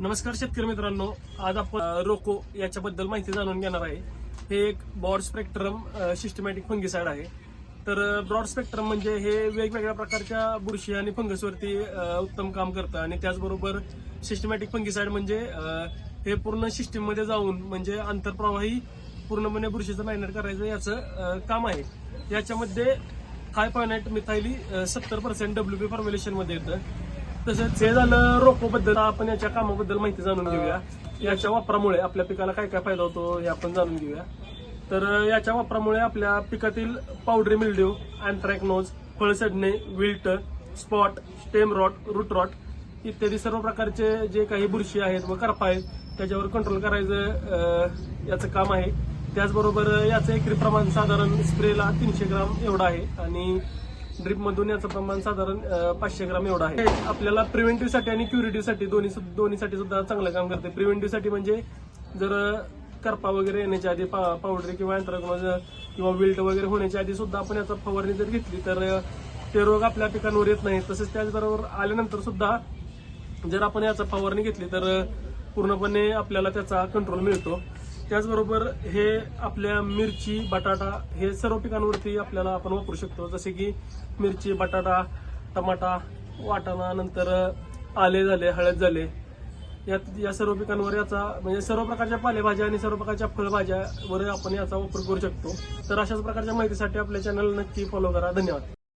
नमस्कार शेतकरी मित्रांनो आज आपण रोको याच्याबद्दल माहिती जाणून घेणार आहे. हे एक ब्रॉड स्पेक्ट्रम सिस्टमॅटिक फंगिसाइड आहे. तर ब्रॉड स्पेक्ट्रम म्हणजे हे वेगवेगळ्या प्रकारच्या बुरशी आणि फंगसवरती उत्तम काम करतं. आणि त्याचबरोबर सिस्टमॅटिक फंगिसाइड म्हणजे हे पूर्ण सिस्टीममध्ये जाऊन म्हणजे आंतरप्रवाही पूर्णपणे बुरशीचं मॅनेट करायचं याचं काम आहे. याच्यामध्ये हाय पॉयनाईट मिथायली सत्तर पर्सेंट डब्ल्यू पी फॉर्म्युलेशनमध्ये येतं. तसंच हे झालं रोपोबद्दल आपण याच्या कामाबद्दल माहिती जाणून घेऊया. याच्या वापरामुळे आपल्या पिकाला काय काय फायदा होतो हे आपण जाणून घेऊया. तर याच्या वापरामुळे आपल्या पिकातील पावडरी मिल्ड्यू अँथ्रॅकनोज फळ सडणे wilt spot stem rot root rot इत्यादी सर्व प्रकारचे जे काही बुरशी आहेत व करपा आहेत त्याच्यावर कंट्रोल करायचं याचं काम आहे. त्याचबरोबर याचं एकरी प्रमाण साधारण स्प्रेला तीनशे ग्राम एवढं आहे. आणि ड्रिप मधून याचं प्रमाण साधारण पाचशे ग्राम एवढं आहे. हे आपल्याला प्रिव्हेंटिव्हसाठी आणि क्युरेटिव्हसाठी दोन्ही दोन्हीसाठी सुद्धा चांगलं काम करते. प्रिव्हेंटिव्हसाठी म्हणजे जर करपा वगैरे येण्याच्या आधी पा- पावडरी किंवा अँथ्रॅकनोज किंवा विल्ट वगैरे होण्याच्या आधी सुद्धा आपण याचा फवारणी जर घेतली तर ते रोग आपल्या पिकांवर येत नाही. तसेच त्याचबरोबर आल्यानंतर सुद्धा जर आपण याचा फवारणी घेतली तर पूर्णपणे आपल्याला त्याचा कंट्रोल मिळतो. त्याचबरोबर हे आपल्या मिरची बटाटा हे सर्व पिकांवरती आपल्याला आपण वापरू शकतो. जसे की मिरची बटाटा टमाटा वाटाणा नंतर आले झाले हळद झाले. या या सर्व पिकांवर याचा म्हणजे सर्व प्रकारच्या पालेभाज्या आणि सर्व प्रकारच्या फळभाज्यावर आपण याचा वापर करू शकतो. तर अशाच प्रकारच्या माहितीसाठी आपल्या चॅनल नक्की फॉलो करा. धन्यवाद.